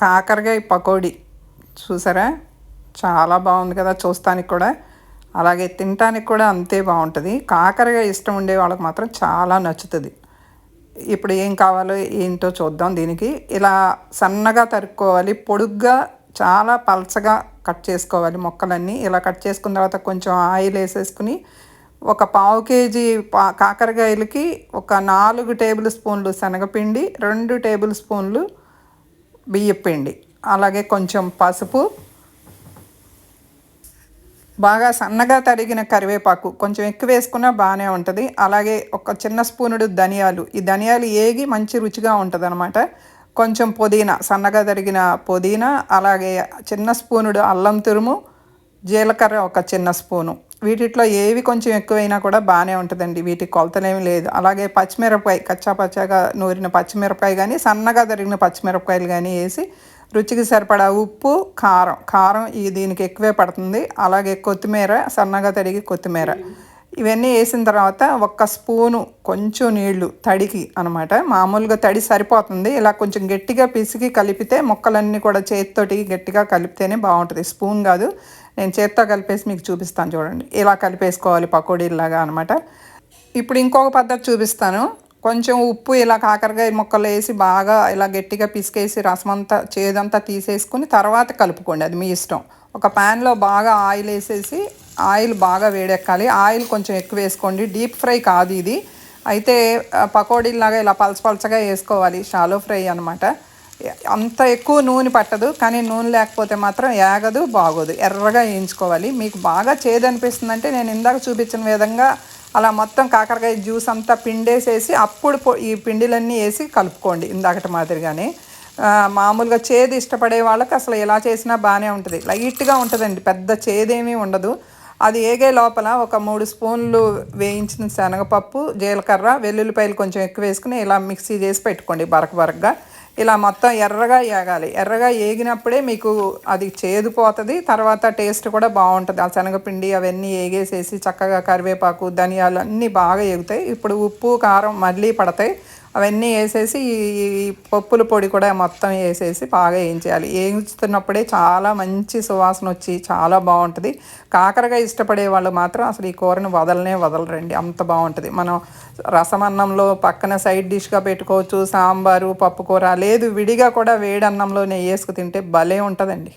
కాకరకాయ పకోడీ. చూసారా? చాలా బాగుంది కదా చూస్తానికి కూడా. అలాగే తినటానికి కూడా అంతే బాగుంటుంది. కాకరకాయ ఇష్టం ఉండే వాళ్ళకి మాత్రం చాలా నచ్చుతుంది. ఇప్పుడు ఏం కావాలో ఏంటో చూద్దాం దీనికి. ఇలా సన్నగా తరుక్కోవాలి. పొడుగ్గా చాలా పల్చగా కట్ చేసుకోవాలి మొక్కలన్నీ. ఇలా కట్ చేసుకున్న తర్వాత కొంచెం ఆయిల్ వేసేసుకుని ఒక పావు కేజీ పా కాకరకాయలకి ఒక నాలుగు టేబుల్ స్పూన్లు శనగపిండి రెండు టేబుల్ స్పూన్లు బియ్యపిండి అలాగే కొంచెం పసుపు బాగా సన్నగా తరిగిన కరివేపాకు కొంచెం ఎక్కువ వేసుకున్నా బాగానే ఉంటుంది. అలాగే ఒక చిన్న స్పూనుడు ధనియాలు ఈ ధనియాలు ఏగి మంచి రుచిగా ఉంటుంది అనమాట కొంచెం పుదీనా సన్నగా తరిగిన పుదీనా అలాగే చిన్న స్పూనుడు అల్లం తురుము జీలకర్ర ఒక చిన్న స్పూను. వీటిట్లో ఏవి కొంచెం ఎక్కువైనా కూడా బాగానే ఉంటుందండి. వీటికి కొలతలేమి లేదు. అలాగే పచ్చిమిరపకాయ కచ్చా పచ్చాగా నూరిన పచ్చిమిరపకాయ కానీ సన్నగా తరిగిన పచ్చిమిరపకాయలు కానీ వేసి రుచికి సరిపడా ఉప్పు కారం. కారం ఈ దీనికి ఎక్కువే పడుతుంది. అలాగే కొత్తిమీర సన్నగా తరిగి కొత్తిమీర. ఇవన్నీ వేసిన తర్వాత ఒక్క స్పూను కొంచెం నీళ్ళు తడికి అనమాట మామూలుగా తడి సరిపోతుంది. ఇలా కొంచెం గట్టిగా పిసికి కలిపితే మొక్కలన్నీ కూడా చేతితోటి గట్టిగా కలిపితేనే బాగుంటుంది. స్పూన్ కాదు. నేను చేత్తో కలిపేసి మీకు చూపిస్తాను చూడండి. ఇలా కలిపేసుకోవాలి పకోడీలాగా అనమాట ఇప్పుడు ఇంకొక పద్ధతి చూపిస్తాను. కొంచెం ఉప్పు ఇలా కాకరకాయ ముక్కలు వేసి బాగా ఇలా గట్టిగా పిసికేసి రసం అంతా చేదంతా తీసేసుకుని తర్వాత కలుపుకోండి. అది మీ ఇష్టం. ఒక ప్యాన్లో బాగా ఆయిల్ వేసేసి ఆయిల్ బాగా వేడెక్కాలి. ఆయిల్ కొంచెం ఎక్కువ వేసుకోండి. డీప్ ఫ్రై కాదు ఇది. అయితే పకోడీలాగా ఇలా పలచ పలచగా వేసుకోవాలి. షాలో ఫ్రై అనమాట అంత ఎక్కువ నూనె పట్టదు. కానీ నూనె లేకపోతే మాత్రం ఏగదు బాగోదు. ఎర్రగా వేయించుకోవాలి. మీకు బాగా చేదనిపిస్తుందంటే నేను ఇందాక చూపించిన విధంగా అలా మొత్తం కాకరకాయ జ్యూస్ అంతా పిండేసేసి అప్పుడు ఈ పిండిలన్నీ వేసి కలుపుకోండి ఇందాకటి మాదిరిగానే. మామూలుగా చేదు ఇష్టపడే వాళ్ళకి అసలు ఎలా చేసినా బాగానే ఉంటుంది. లైట్గా ఉంటుందండి. పెద్ద చేదేమీ ఉండదు. అది ఏగే లోపల ఒక మూడు స్పూన్లు వేయించిన శనగపప్పు జీలకర్ర వెల్లుల్లిపాయలు కొంచెం ఎక్కువ వేసుకుని ఇలా మిక్సీ చేసి పెట్టుకోండి బరక బరకగా. ఇలా మొత్తం ఎర్రగా ఏగాలి. ఎర్రగా ఏగినప్పుడే మీకు అది చేదుపోతుంది తర్వాత టేస్ట్ కూడా బాగుంటుంది. ఆ శనగపిండి అవన్నీ ఏగేసేసి చక్కగా కరివేపాకు ధనియాలు అన్నీ బాగా ఎగుతాయి ఇప్పుడు ఉప్పు కారం మళ్ళీ పడతాయి. అవన్నీ వేసేసి ఈ పప్పుల పొడి కూడా మొత్తం వేసేసి బాగా వేయించేయాలి. వేయించుతున్నప్పుడే చాలా మంచి సువాసన వచ్చి చాలా బాగుంటుంది. కాకరకాయ ఇష్టపడే వాళ్ళు మాత్రం అసలు ఈ కూరని వదలనే వదలరండి. అంత బాగుంటుంది. మనం రసమన్నంలో పక్కన సైడ్ డిష్గా పెట్టుకోవచ్చు సాంబారు పప్పుకూర లేదు విడిగా కూడా వేడి అన్నంలో నెయ్యి వేసుకు తింటే భలే ఉంటుందండి.